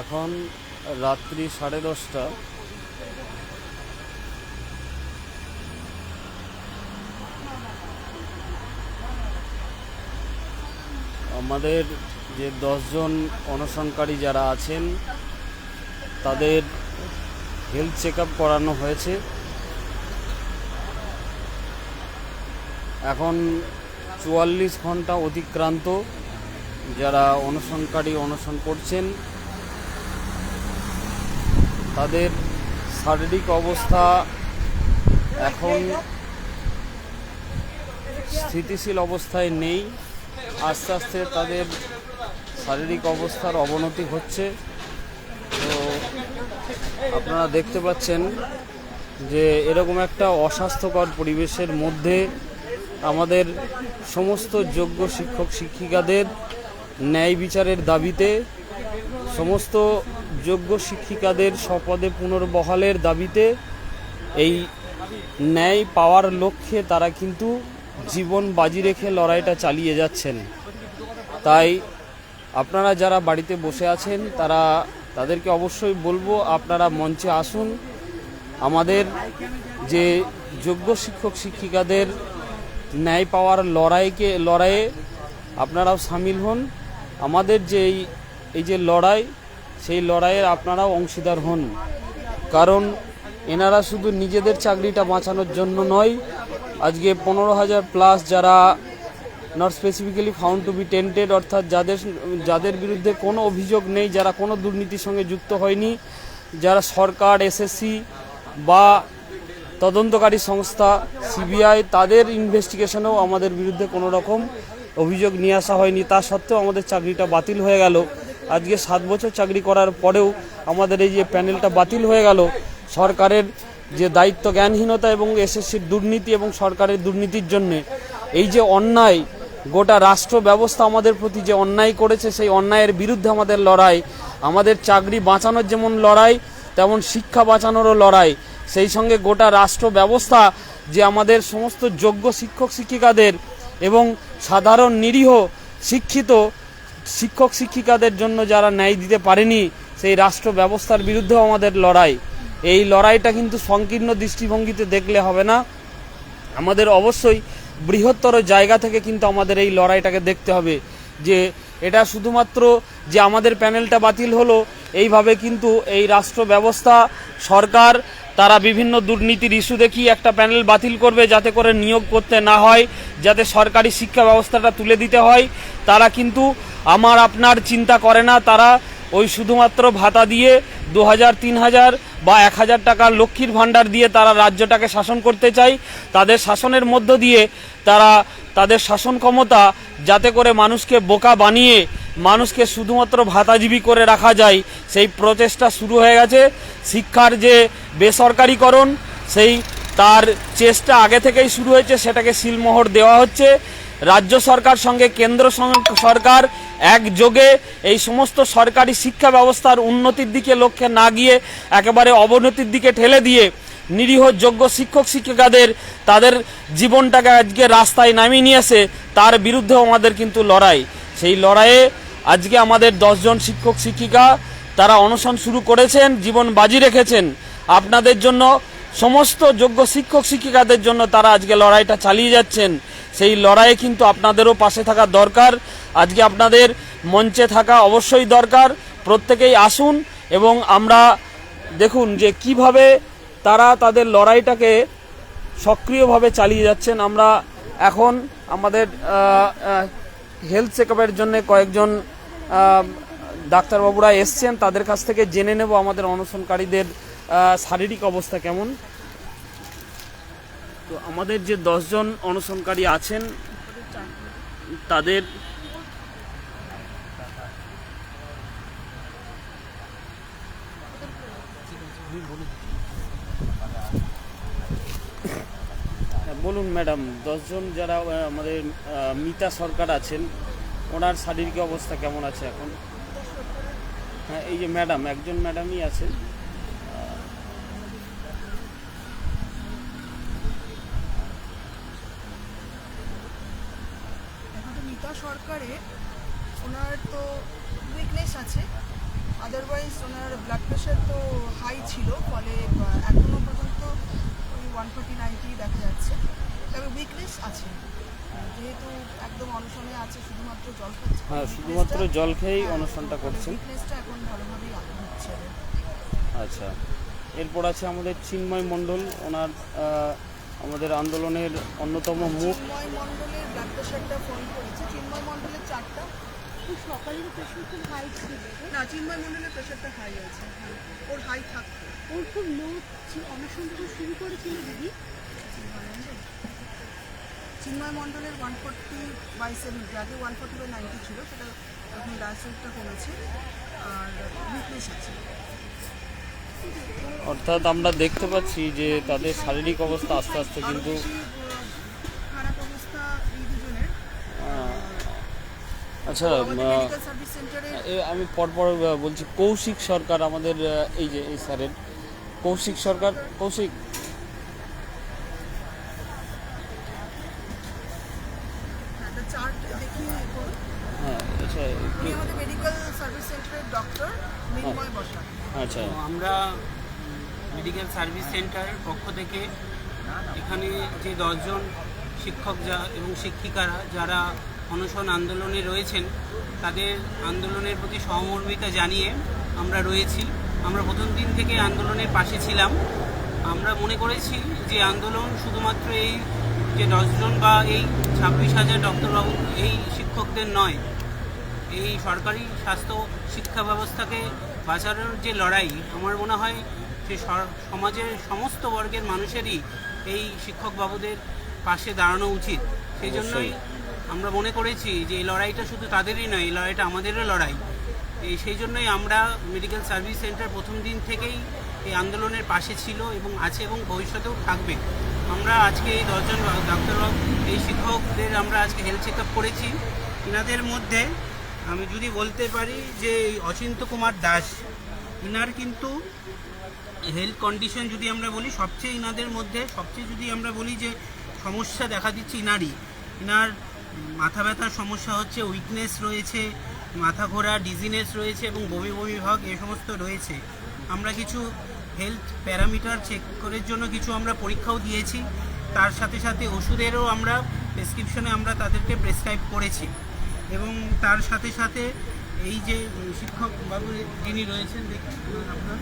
এখন রাত্রি সাড়ে দশটা। আমাদের যে দশজন অনশনকারী যারা আছেন, তাদের হেলথ চেক করানো হয়েছে। এখন চুয়াল্লিশ ঘণ্টা অতিক্রান্ত। যারা অনশনকারী অনশন করছেন, তাদের শারীরিক অবস্থা এখন স্থিতিশীল অবস্থায় নেই। আস্তে আস্তে তাদের শারীরিক অবস্থার অবনতি হচ্ছে। তো আপনারা দেখতে পাচ্ছেন যে এরকম একটা অস্বাস্থ্যকর পরিবেশের মধ্যে আমাদের সমস্ত যোগ্য শিক্ষক, শিক্ষিকাদের ন্যায় বিচারের দাবিতে, সমস্ত যোগ্য শিক্ষিকাদের স্বপদে পুনর্বহালের দাবিতে এই ন্যায় পাওয়ার লক্ষ্যে তারা কিন্তু জীবন বাজি রেখে লড়াইটা চালিয়ে যাচ্ছেন। তাই আপনারা যারা বাড়িতে বসে আছেন, তারা তাদেরকে অবশ্যই বলব, আপনারা মঞ্চে আসুন। আমাদের যে যোগ্য শিক্ষক, শিক্ষিকাদের ন্যায় পাওয়ার লড়াইকে, লড়াইয়ে আপনারাও সামিল হন। আমাদের যে এই এই যে লড়াই, সেই লড়াইয়ের আপনারাও অংশীদার হন। কারণ এনারা শুধু নিজেদের চাকরিটা বাঁচানোর জন্য নয়, আজকে পনেরো হাজার প্লাস যারা not specifically found to be tainted অর্থাৎ যাদের যাদের বিরুদ্ধে কোনো অভিযোগ নেই, যারা কোনো দুর্নীতির সঙ্গে যুক্ত হয়নি, যারা সরকার এসএসসি বা তদন্তকারী সংস্থা সিবিআই তাদের ইনভেস্টিগেশনেও আমাদের বিরুদ্ধে কোনো রকম অভিযোগ নিয়ে আসা হয়নি। তা সত্ত্বেও আমাদের চাকরিটা বাতিল হয়ে গেল। আজকে সাত বছর চাকরি করার পরেও আমাদের এই যে প্যানেলটা বাতিল হয়ে গেল, সরকারের যে দায়িত্ব জ্ঞানহীনতা এবং এসএসসির দুর্নীতি এবং সরকারের দুর্নীতির জন্যে, এই যে অন্যায়, গোটা রাষ্ট্র ব্যবস্থা আমাদের প্রতি যে অন্যায় করেছে, সেই অন্যায়ের বিরুদ্ধে আমাদের লড়াই, আমাদের চাকরি বাঁচানোর যেমন লড়াই, তেমন শিক্ষা বাঁচানোরও লড়াই। সেই সঙ্গে গোটা রাষ্ট্র ব্যবস্থা যে আমাদের সমস্ত যোগ্য শিক্ষক শিক্ষিকাদের এবং সাধারণ নিরীহ শিক্ষিত শিক্ষক শিক্ষিকাদের জন্য যারা ন্যায় দিতে পারেনি, সেই রাষ্ট্র ব্যবস্থার বিরুদ্ধেও আমাদের লড়াই। এই লড়াইটা কিন্তু সংকীর্ণ দৃষ্টিভঙ্গিতে দেখলে হবে না। আমাদের অবশ্যই বৃহত্তর জায়গা থেকে কিন্তু আমাদের এই লড়াইটাকে দেখতে হবে। যে এটা শুধুমাত্র যে আমাদের প্যানেলটা বাতিল হলো, এইভাবে কিন্তু এই রাষ্ট্র ব্যবস্থা, সরকার তারা বিভিন্ন দুর্নীতির ইস্যু দেখিয়ে একটা প্যানেল বাতিল করবে যাতে করে নিয়োগ করতে না হয়, যাতে সরকারি শিক্ষা ব্যবস্থাটা তুলে দিতে হয়। তারা কিন্তু আমার আপনার চিন্তা করে না, তারা ওই শুধুমাত্র ভাতা দিয়ে দু হাজার, তিন হাজার বা এক হাজার টাকা লক্ষ্মীর ভাণ্ডার দিয়ে তারা রাজ্যটাকে শাসন করতে চায়। তাদের শাসনের মধ্য দিয়ে তারা তাদের শাসন ক্ষমতা যাতে করে মানুষকে বোকা বানিয়ে মানুষকে শুধুমাত্র ভাতাজীবী করে রাখা যায়, সেই প্রচেষ্টা শুরু হয়ে গেছে। শিক্ষার যে বেসরকারীকরণ, সেই তার চেষ্টা আগে থেকেই শুরু হয়েছে, সেটাকে সিলমোহর দেওয়া হচ্ছে। রাজ্য সরকার সঙ্গে কেন্দ্র সরকার একযোগে এই সমস্ত সরকারি শিক্ষা ব্যবস্থার উন্নতির দিকে লক্ষ্যে না গিয়ে একেবারে অবনতির দিকে ঠেলে দিয়ে নিরীহ যোগ্য শিক্ষক শিক্ষিকাদের তাদের জীবনটাকে আজকে রাস্তায় নামিয়ে নিয়েছে তার বিরুদ্ধেও আমাদের কিন্তু লড়াই। সেই লড়াইয়ে আজকে আমাদের দশজন শিক্ষক, শিক্ষিকা তারা অনশন শুরু করেছেন, জীবন বাজি রেখেছেন। আপনাদের জন্য, সমস্ত যোগ্য শিক্ষক, শিক্ষিকাদের জন্য তারা আজকে লড়াইটা চালিয়ে যাচ্ছেন। সেই লড়াইয়ে কিন্তু আপনাদেরও পাশে থাকা দরকার। আজকে আপনাদের মঞ্চে থাকা অবশ্যই দরকার। প্রত্যেকেই আসুন এবং আমরা দেখুন যে কীভাবে তারা তাদের লড়াইটাকে সক্রিয়ভাবে চালিয়ে যাচ্ছেন। আমরা এখন আমাদের হেলথ চেক আপের জন্য কয়েকজন ডাক্তারবাবুরা এসছেন। তাদের কাছ থেকে জেনে নেব আমাদের অনশনকারীদের শারীরিক অবস্থা কেমন। তো আমাদের যে দশজন অনশনকারী আছেন, তাদের বলুন ম্যাডাম, দশজন যারা আমাদের মিতা সরকার আছেন, ওনার শারীরিক অবস্থা কেমন আছে এখন? হ্যাঁ এই যে ম্যাডাম, একজন ম্যাডামই আছেন। মিতা সরকারে ওনার তো উইকনেস আছে। আদারওয়াইজ ওনার ব্লাড প্রেশার তো হাই ছিল, ফলে এখনও পর্যন্ত ওয়ান ফোর্টি নাইনটি দেখা যাচ্ছে। তবে উইকনেস আছে। যেহেতু একদম অনশনে আছে শুধুমাত্র জল খাচ্ছে। হ্যাঁ শুধুমাত্র জল খেয়েই অনুষ্ঠানটা করছেন। উইকনেসটা এখন ভালোভাবেই হচ্ছে। আচ্ছা। এরপর আছে আমাদের চিন্ময় মণ্ডল। ওনার আমাদের আন্দোলনের অন্যতম মুখ। চিন্ময় মণ্ডলের ব্লাড প্রেশারটা ফোন করেছে। চিন্ময় মণ্ডলের চারটা। সকালের প্রেশার খুব হাই ছিল না চিন্ময় মণ্ডলের প্রেশারটা হাই আছে। হ্যাঁ ওর হাই থাকতো। ওর খুব লো অনশন যখন শুরু করেছিল দিদি। চিন্ময় মণ্ডলের ওয়ান ফোর্টি বাই সেভেন্টি আগে ওয়ান ফোর্টি বাই নাইনটি ছিল সেটা এখন ডায়াসেটটা কমেছে। আর উইকনেস আছে। অর্থাৎ আমরা দেখতে পাচ্ছি যে তাদের শারীরিক অবস্থা আস্তে আস্তে কিন্তু আচ্ছা আমাদের আহ, মেডিকেল সার্ভিস সেন্টারে এ আমি পরপর বলছি কৌশিক সরকার আমাদের এই যে এই স্যারের। কৌশিক সরকার কৌশিক। করুন। হ্যাঁ আচ্ছা বসা আচ্ছা। আমরা মেডিকেল সার্ভিস সেন্টারের পক্ষ থেকে এখানে যে দশজন শিক্ষক যা এবং শিক্ষিকারা যারা অনশন আন্দোলনে রয়েছেন। তাদের আন্দোলনের প্রতি সহমর্মিতা জানিয়ে আমরা রয়েছি। আমরা প্রথম দিন থেকে আন্দোলনের পাশে ছিলাম। আমরা মনে করেছি যে আন্দোলন শুধুমাত্র এই যে দশজন বা এই ছাব্বিশ হাজার ডক্টরবাবু এই শিক্ষকদের নয়, এই সরকারি স্বাস্থ্য শিক্ষা ব্যবস্থাকে বাঁচানোর যে লড়াই, আমার মনে হয় যে সমাজের সমস্ত বর্গের মানুষেরই এই শিক্ষক বাবুদের পাশে দাঁড়ানো উচিত। সেই জন্যই আমরা মনে করেছি যে এই লড়াইটা শুধু তাদেরই নয়, এই লড়াইটা আমাদেরও লড়াই। এই সেই জন্যই আমরা মেডিকেল সার্ভিস সেন্টার প্রথম দিন থেকেই এই আন্দোলনের পাশে ছিল এবং আছে এবং ভবিষ্যতেও থাকবে। আমরা আজকে এই দশজন ডাক্তারবাবু, এই শিক্ষকদের আমরা আজকে হেলথ চেক করেছি। এনাদের মধ্যে আমি যদি বলতে পারি যে অচিন্ত কুমার দাস, ইনার কিন্তু হেলথ কন্ডিশন যদি আমরা বলি, সবচেয়ে ইনাদের মধ্যে, সবচেয়ে যদি আমরা বলি যে সমস্যা দেখা দিচ্ছে ইনারই। ইনার মাথা ব্যথার সমস্যা হচ্ছে উইকনেস রয়েছে, মাথা ঘোরা ডিজিনেস রয়েছে এবং বমি বমি ভাগ এ সমস্ত রয়েছে। আমরা কিছু হেলথ প্যারামিটার চেক করার জন্য কিছু আমরা পরীক্ষাও দিয়েছি। তার সাথে সাথে ওষুধেরও আমরা প্রেসক্রিপশনে আমরা তাদেরকে প্রেসক্রাইব করেছি। এবং তার সাথে সাথে এই যে শিক্ষক বাবু যিনি রয়েছেন দেখুন আপনার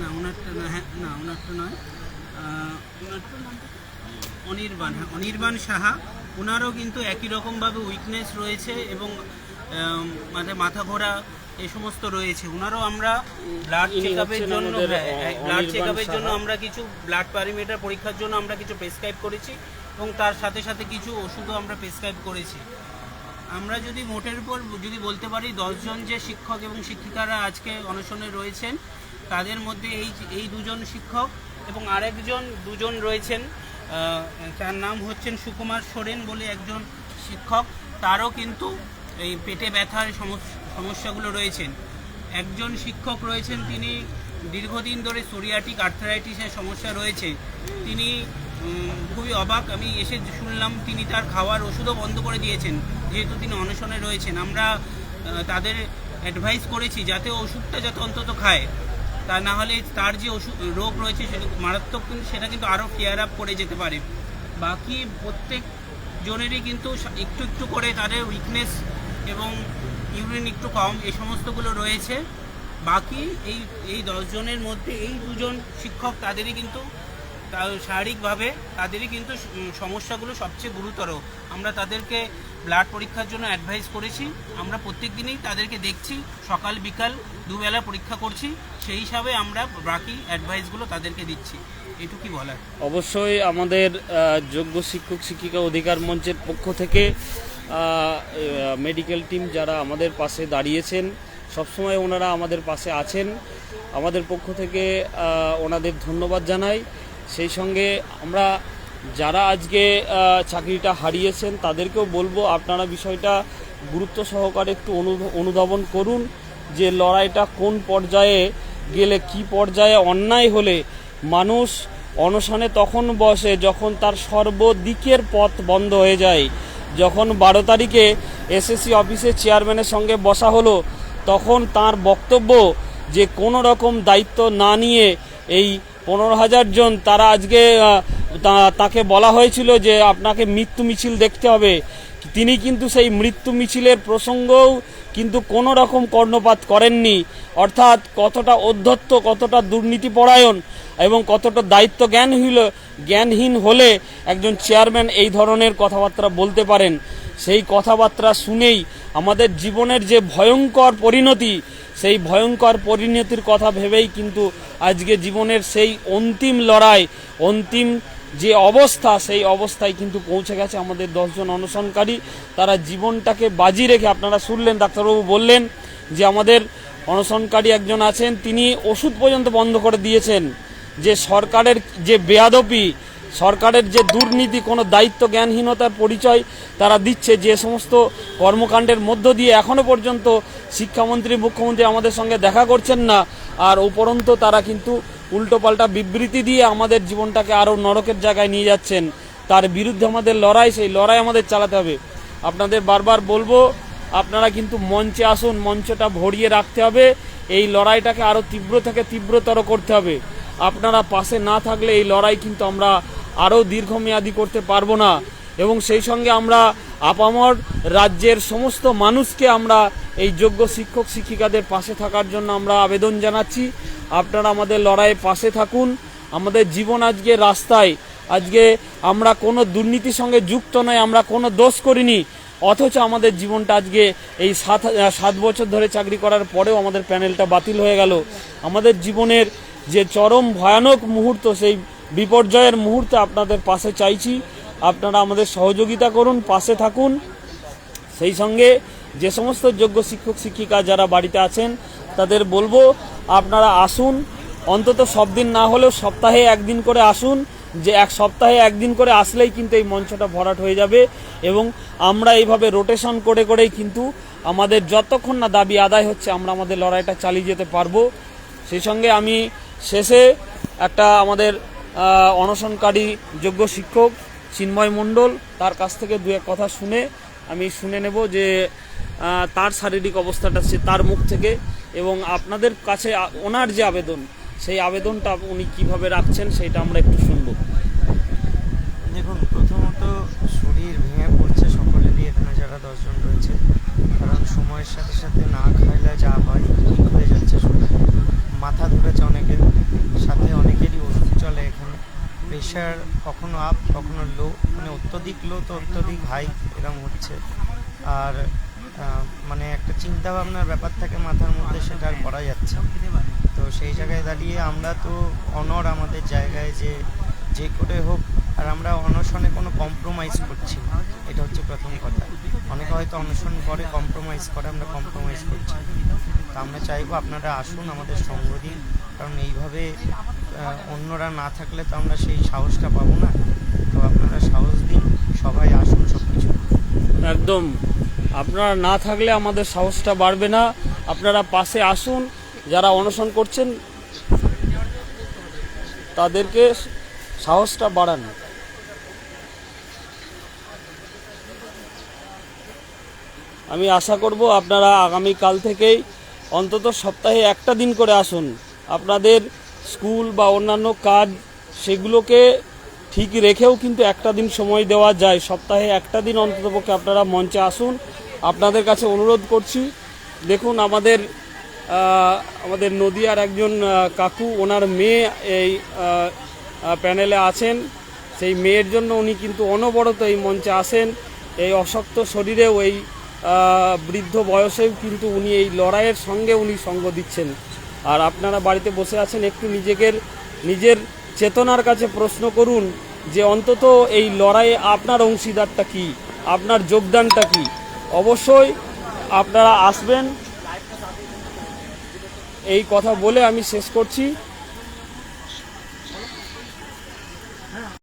না, ওনারটা না হ্যাঁ না, ওনারটা নয়। ওনারটা অনির্বাণ। হ্যাঁ অনির্বাণ সাহা ওনারও কিন্তু একই রকমভাবে উইকনেস রয়েছে এবং মানে মাথা ঘোরা এই সমস্ত রয়েছে। ওনারও আমরা ব্লাড ইনি চেক আপের জন্য ব্লাড অনির্বাণ চেক আপের জন্য আমরা কিছু ব্লাড প্যারামিটার পরীক্ষার জন্য আমরা কিছু প্রেসক্রাইব করেছি এবং তার সাথে সাথে কিছু ওষুধও আমরা প্রেসক্রাইব করেছি। আমরা যদি মোটের উপর যদি বলতে পারি দশজন যে শিক্ষক এবং শিক্ষিকারা আজকে অনশনে রয়েছেন তাদের মধ্যে এই এই দুজন শিক্ষক এবং আরেকজন দুজন রয়েছেন। তার নাম হচ্ছেন সুকুমার সোরেন বলে একজন শিক্ষক। তারও কিন্তু এই পেটে ব্যথার সমস- সমস্যাগুলো রয়েছেন। একজন শিক্ষক রয়েছেন তিনি দীর্ঘদিন ধরে সোরিয়াটিক আর্থারাইটিসের সমস্যা রয়েছে। তিনি খুবই অবাক। আমি এসে শুনলাম তিনি তার খাওয়ার ওষুধও বন্ধ করে দিয়েছেন, যেহেতু তিনি অনশনে রয়েছেন। আমরা তাদের অ্যাডভাইস করেছি যাতে ওষুধটা যাতে অন্তত খায়। তা না হলে তার যে ওষুধ, রোগ রয়েছে সেটা মারাত্মক কিন্তু সেটা কিন্তু আরও ফেয়ার আপ করে যেতে পারে। বাকি প্রত্যেক জনেরই কিন্তু একটু একটু করে তাদের উইকনেস এবং ইউরিন একটু কম এই সমস্তগুলো রয়েছে। বাকি এই এই দশজনের মধ্যে এই দুজন শিক্ষক তাদেরই কিন্তু শারীরিকভাবে তাদেরই কিন্তু সমস্যাগুলো সবচেয়ে গুরুতর। আমরা তাদেরকে ব্লাড পরীক্ষার জন্য অ্যাডভাইস করেছি। আমরা প্রত্যেক দিনেই তাদেরকে দেখছি। সকাল, বিকাল দুবেলা পরীক্ষা করছি। সেই হিসাবে আমরা বাকি অ্যাডভাইসগুলো তাদেরকে দিচ্ছি। এটুকুই বলার? অবশ্যই আমাদের যোগ্য শিক্ষক, শিক্ষিকা অধিকার মঞ্চের পক্ষ থেকে মেডিকেল টিম যারা আমাদের পাশে দাঁড়িয়েছেন, সবসময় ওনারা আমাদের পাশে আছেন। আমাদের পক্ষ থেকে ওনাদের ধন্যবাদ জানাই। সেই সঙ্গে আমরা যারা আজকে চাকরিটা হারিয়েছেন, তাদেরকেও বলব আপনারা বিষয়টা গুরুত্ব সহকারে একটু অনু- অনুধাবন করুন যে লড়াইটা কোন পর্যায়ে গেলে কি পর্যায়ে অন্যায় হলে মানুষ অনশনে তখন বসে যখন তার সর্বদিকের পথ বন্ধ হয়ে যায়। যখন বারো তারিখে এসএসসি অফিসের চেয়ারম্যানের সঙ্গে বসা হলো, তখন তার বক্তব্য যে কোনো রকম দায়িত্ব না নিয়ে এই পনেরো হাজার জন তারা আজকে তাকে বলা হয়েছিল যে আপনাকে মৃত্যু মিছিল দেখতে হবে। তিনি কিন্তু সেই মৃত্যু মিছিলের প্রসঙ্গও কিন্তু কোনো রকম কর্ণপাত করেননি। অর্থাৎ কতটা অধ্যত্ত, কতটা দুর্নীতিপরায়ণ এবং কতটা দায়িত্ব জ্ঞানহীন জ্ঞানহীন হলে একজন চেয়ারম্যান এই ধরনের কথাবার্তা বলতে পারেন। সেই কথাবার্তা শুনেই আমাদের জীবনের যে ভয়ঙ্কর পরিণতি, সেই ভয়ঙ্কর পরিণতির কথা ভেবেই কিন্তু আজকে জীবনের সেই অন্তিম লড়াই, অন্তিম যে অবস্থা, সেই অবস্থায় কিন্তু পৌঁছে গেছে আমাদের দশজন অনশনকারী। তারা জীবনটাকে বাজি রেখে, আপনারা শুনলেন, ডাক্তারবাবু বললেন যে আমাদের অনশনকারী একজন আছেন, তিনি ওষুধ পর্যন্ত বন্ধ করে দিয়েছেন। যে সরকারের যে বেয়াদপি, সরকারের যে দুর্নীতি, কোনো দায়িত্ব জ্ঞানহীনতার পরিচয় তারা দিচ্ছে, যে সমস্ত কর্মকাণ্ডের মধ্য দিয়ে এখনও পর্যন্ত শিক্ষামন্ত্রী, মুখ্যমন্ত্রী আমাদের সঙ্গে দেখা করছেন না। আর উপরন্ত তারা কিন্তু উল্টোপাল্টা বিবৃতি দিয়ে আমাদের জীবনটাকে আরও নরকের জায়গায় নিয়ে যাচ্ছেন। তার বিরুদ্ধে আমাদের লড়াই, সেই লড়াই আমাদের চালাতে হবে। আপনাদের বারবার বলব, আপনারা কিন্তু মঞ্চে আসুন, মঞ্চটা ভরিয়ে রাখতে হবে। এই লড়াইটাকে আরও তীব্র থেকে তীব্রতর করতে হবে। আপনারা পাশে না থাকলে এই লড়াই কিন্তু আমরা আরও দীর্ঘমেয়াদী করতে পারব না। এবং সেই সঙ্গে আমরা আপামর রাজ্যের সমস্ত মানুষকে আমরা এই যোগ্য শিক্ষক, শিক্ষিকাদের পাশে থাকার জন্য আমরা আবেদন জানাচ্ছি। আপনারা আমাদের লড়াইয়ে পাশে থাকুন। আমাদের জীবন আজকে রাস্তায়। আজকে আমরা কোনো দুর্নীতির সঙ্গে যুক্ত নয়, আমরা কোনো দোষ করিনি। অথচ আমাদের জীবনটা আজকে এই সাত সাত বছর ধরে চাকরি করার পরেও আমাদের প্যানেলটা বাতিল হয়ে গেল। আমাদের জীবনের যে চরম ভয়ানক মুহূর্ত, সেই বিপর্যয়ের মুহূর্তে আপনাদের পাশে চাইছি। আপনারা আমাদের সহযোগিতা করুন, পাশে থাকুন। সেই সঙ্গে যে সমস্ত যোগ্য শিক্ষক, শিক্ষিকা যারা বাড়িতে আছেন, তাদের বলব আপনারা আসুন, অন্তত সব দিন না হলেও সপ্তাহে একদিন করে আসুন, যে এক সপ্তাহে একদিন করে আসলেই কিন্তু এই মঞ্চটা ভরাট হয়ে যাবে এবং আমরা এইভাবে রোটেশন করে করেই কিন্তু আমাদের যতক্ষণ না দাবি আদায় হচ্ছে, আমরা আমাদের লড়াইটা চালিয়ে যেতে পারব। সেই সঙ্গে আমি শেষে একটা আমাদের অনশনকারী যোগ্য শিক্ষক, চিন্ময় মণ্ডল, তার কাছ থেকে দু এক কথা শুনে আমি শুনে নেব যে তার শারীরিক অবস্থাটা সে তার মুখ থেকে এবং আপনাদের কাছে ওনার যে আবেদন, সেই আবেদনটা উনি কীভাবে রাখছেন সেটা আমরা একটু শুনব। দেখুন, প্রথমত শরীর ভেঙে পড়ছে সকলেরই এখানে যারা দশজন রয়েছে, কারণ সময়ের সাথে সাথে না খাইলে যা হয়, হয়ে যাচ্ছে শরীর। মাথা ধরেছে অনেকের, সাথে অনেকেরই ওষুধ চলে এখানে। প্রেশার কখনো আপ কখনো লো মানে অত্যধিক লো তো অত্যধিক হাই এরকম হচ্ছে। আর মানে একটা চিন্তা ভাবনার ব্যাপার থাকে মাথার মধ্যে, সেটা আর করা যাচ্ছে তো সেই জায়গায় দাঁড়িয়ে আমরা তো অনর আমাদের জায়গায় যে যে করে হোক, আর আমরা অনশনে কোনো কম্প্রোমাইজ করছি এটা হচ্ছে প্রথম কথা। অনেকে হয়তো অনশন করে কম্প্রোমাইজ করে, আমরা কম্প্রোমাইজ করছি। তো আমরা চাইব আপনারা আসুন আমাদের সঙ্গ দিন, কারণ এইভাবে অন্যরা না থাকলে তো আমরা সেই সাহসটা পাবো না। তো আপনারা সাহস দিন, সবাই আসুন সব কিছু একদম। আপনারা না থাকলে আমাদের সাহসটা বাড়বে না। আপনারা পাশে আসুন, যারা অনশন করছেন, তাদেরকে সাহসটা বাড়ান। আমি আশা করব আপনারা আগামী কাল থেকেই অন্তত সপ্তাহে একটা দিন করে আসুন। আপনাদের স্কুল বা অন্যান্য কাজ, সেগুলোকে ঠিক রেখেও কিন্তু একটা দিন সময় দেওয়া যায়। সপ্তাহে একটা দিন অন্ততপক্ষে আপনারা মঞ্চে আসুন। আপনাদের কাছে অনুরোধ করছি, দেখুন আমাদের আমাদের নদিয়ার একজন কাকু, ওনার মেয়ে এই প্যানেলে আছেন। সেই মেয়ের জন্য উনি কিন্তু অনবরত এই মঞ্চে আসেন। এই অশক্ত শরীরেও এই বৃদ্ধ বয়সেও কিন্তু উনি এই লড়াইয়ের সঙ্গে উনি সঙ্গ দিচ্ছেন। আর আপনারা বাড়িতে বসে আছেন, একটু নিজেদের নিজের চেতনার কাছে প্রশ্ন করুন। যে অন্তত এই লড়াইয়ে আপনার অংশীদারটা কি? আপনার যোগদানটা কি? অবশ্যই আপনারা আসবেন। এই কথা বলে আমি শেষ করছি।